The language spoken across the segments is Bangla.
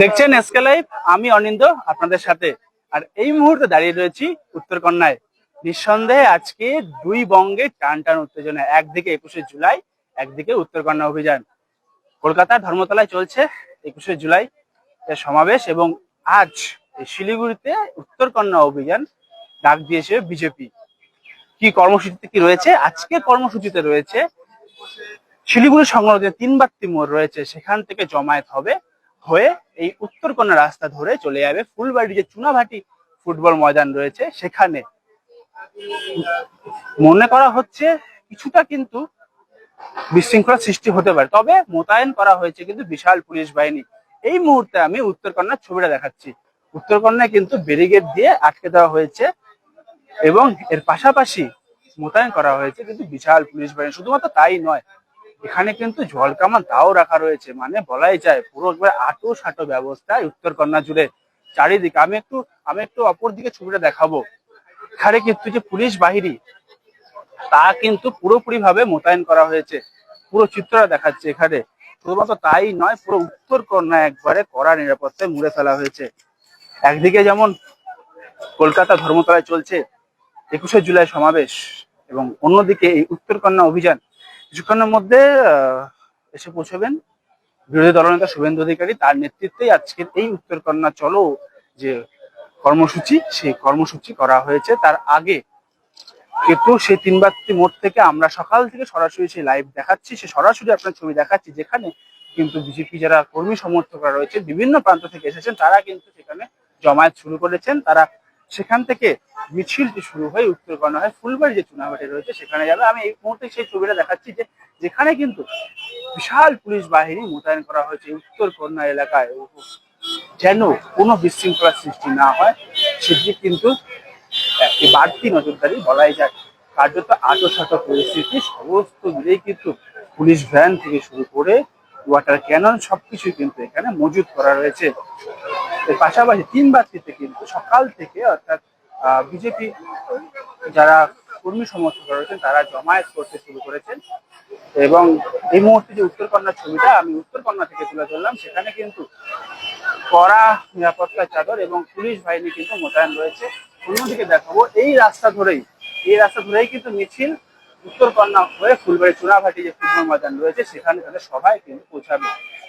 দেখছেন এসকে লাইভ আমি অনিন্দ, আপনাদের সাথে। আর এই মুহূর্তে দাঁড়িয়ে রয়েছি উত্তরকন্যায়। নিঃসন্দেহে আজকে দুই বঙ্গে টান টান উত্তেজনা, একদিকে একুশে জুলাই, একদিকে উত্তরকন্যা অভিযান। কলকাতার ধর্মতলায় চলছে একুশে জুলাই এর সমাবেশ এবং আজ শিলিগুড়িতে উত্তরকন্যা অভিযান ডাক দিয়েছে বিজেপি। কি কর্মসূচিতে কি রয়েছে? আজকে কর্মসূচিতে রয়েছে শিলিগুড়ি সংলগ্ন যে তিন বাত্তি মোড় রয়েছে, সেখান থেকে জমায়েত হবে, হয়ে এই উত্তরকন্যা রাস্তা ধরে চলে যাবে ফুলবাড়ি যে চুনাভাটি ফুটবল ময়দান রয়েছে, সেখানে। মনে করা হচ্ছে কিছুটা কিন্তু বিশৃঙ্খলা সৃষ্টি হতে পারে, তবে মোতায়েন করা হয়েছে কিন্তু বিশাল পুলিশ বাহিনী। এই মুহূর্তে আমি উত্তরকন্যার ছবিটা দেখাচ্ছি। উত্তরকন্যায় কিন্তু ব্যারিগেড দিয়ে আটকে দেওয়া হয়েছে এবং এর পাশাপাশি মোতায়েন করা হয়েছে কিন্তু বিশাল পুলিশ বাহিনী। শুধুমাত্র তাই নয় এখানে কিন্তু জলকামান তাও রাখা রয়েছে মানে বলাই যায় পুরো একবার আটো সাটো ব্যবস্থা উত্তরকন্যা জুড়ে। চারিদিকে আমি একটু আমি একটু অপর দিকে ছবিটা দেখাবো। এখানে কিন্তু যে পুলিশ বাহিনী, তা কিন্তু পুরোপুরি ভাবে মোতায়েন করা হয়েছে। পুরো চিত্রটা দেখাচ্ছে এখানে। শুধুমাত্র তাই নয়, পুরো উত্তরকন্যা একবারে কড়া নিরাপত্তায় মুড়ে ফেলা হয়েছে। একদিকে যেমন কলকাতা ধর্মতলায় চলছে একুশে জুলাই সমাবেশ, এবং অন্যদিকে এই উত্তরকন্যা অভিযান কিছুক্ষণের মধ্যে এসে পৌঁছবেন। বিরোধী দলনেতা শুভেন্দু অধিকারী তার নেতৃত্বেই আজকের এই উত্তরকন্যা চলো যে কর্মসূচি, সেই কর্মসূচি করা হয়েছে। তার আগে কিন্তু সেই তিন বাত্তি মোড় থেকে আমরা সকাল থেকে সরাসরি সেই লাইভ দেখাচ্ছি। সে সরাসরি আপনার ছবি দেখাচ্ছি, যেখানে কিন্তু বিজেপি যারা কর্মী সমর্থকরা রয়েছে, বিভিন্ন প্রান্ত থেকে এসেছেন। তারা কিন্তু সেখানে জমায়েত শুরু করেছেন। তারা সেখান থেকে মিছিলটি শুরু হয়ে উত্তরকন্যা হয় ফুলবাড়ি যে চুনাভাটি রয়েছে, সেখানে যাবে। আমি এই মুহূর্তে সেই ছবিটা দেখাচ্ছি যে যেখানে কিন্তু বিশাল পুলিশ বাহিনী মোতায়েন করা হয়েছে উত্তরকন্যা এলাকায়। যেন কোনো বিশৃঙ্খলা সৃষ্টি না হয় সেদিকে কিন্তু একটি বাড়তি নজরদারি বলাই যায়। কার্যত আটো সাটো পরিস্থিতি, সমস্ত মিলেই কিন্তু পুলিশ ভ্যান থেকে শুরু করে ওয়াটার ক্যানন সবকিছুই কিন্তু এখানে মজুত করা রয়েছে। এর পাশাপাশি তিন বাতিতে কিন্তু সকাল থেকে অর্থাৎ বিজেপি, যারা কর্মী সমর্থক রয়েছেন, তারা জমায়েত করতে শুরু করেছেন। এবং এই মুহূর্তে যে উত্তরকন্যার ছবিটা আমি উত্তরকন্যা থেকে তুলে ধরলাম, সেখানে কিন্তু কড়া নিরাপত্তার চাদর এবং পুলিশ বাহিনী কিন্তু মোতায়েন রয়েছে। অন্যদিকে দেখাবো, এই রাস্তা ধরেই, এই রাস্তা ধরেই কিন্তু মিছিল উত্তরকন্যা হয়ে ফুলবাড়ি চুনাভাটি যে ফুটবল ময়দান রয়েছে, সেখানে তাদের সবাই কিন্তু পৌঁছাবে।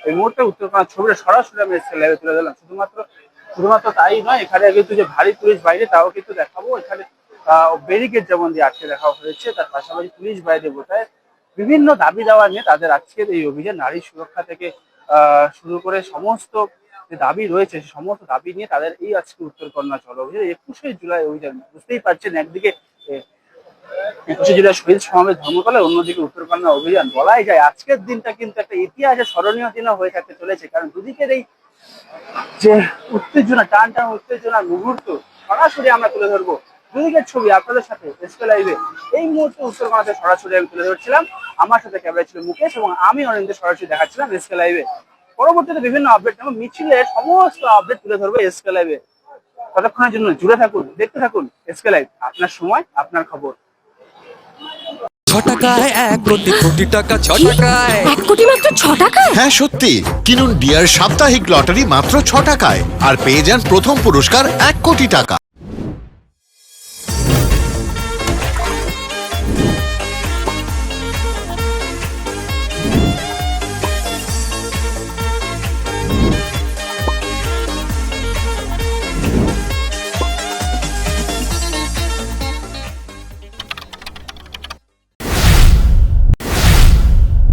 এই মুহূর্তে উত্তরকন্যা ছবিটা সরাসরি আমি লাইভে তুলে দিলাম শুধুমাত্র শুধুমাত্র তাই নয়, এখানে কিন্তু যে ভারী পুলিশ বাইরে তাও কিন্তু দেখাবো। এখানে ব্যারিকেড যেমন দিয়ে আটকে দেখা হয়েছে, তার পাশাপাশি পুলিশ বাইরে বোধহয় বিভিন্ন দাবি দাওয়া নিয়ে তাদের আজকের এই অভিযান, নারী সুরক্ষা থেকে শুরু করে সমস্ত যে দাবি রয়েছে সমস্ত দাবি নিয়ে তাদের এই আজকে উত্তরকন্যা চলো অভিযান। একুশে জুলাই অভিযান, বুঝতেই পারছেন, একদিকে একুশে জুলাই শহীদ সমাবেশ ধর্মতলা অন্যদিকে উত্তরকন্যা অভিযান বলাই যায়। আজকের দিনটা কিন্তু একটা ইতিহাসে স্মরণীয় দিনও হয়ে থাকতে চলেছে, কারণ দুদিকের এই যে উত্তেজনা টান টান উত্তেজনার মুহূর্ত, সরাসরি আমরা তুলে ধরবো। দুদিকের ছবি আপনাদের সাথে এসকে লাইভে এই মুহূর্তে উত্তরকন্যাতে সরাসরি আমি তুলে ধরছিলাম। আমার সাথে ক্যামেরা ছিল মুকেশ এবং আমি অনিন্দ সরাসরি দেখাচ্ছিলাম এসকে লাইভে পরবর্তীতে বিভিন্ন আপডেট এবং মিছিলের সমস্ত আপডেট তুলে ধরবো এসকে লাইভে ততক্ষণের জন্য জুড়ে থাকুন, দেখতে থাকুন এসকে লাইভ আপনার সময়, আপনার খবর। টাকায় এক কোটি কোটি টাকা ছ টাকায়। এক কোটি মাত্র ছ টাকায়? হ্যাঁ সত্যি। কিনুন ডিয়ার সাপ্তাহিক লটারি মাত্র ছ টাকায় আর পেয়ে যান প্রথম পুরস্কার এক কোটি টাকা।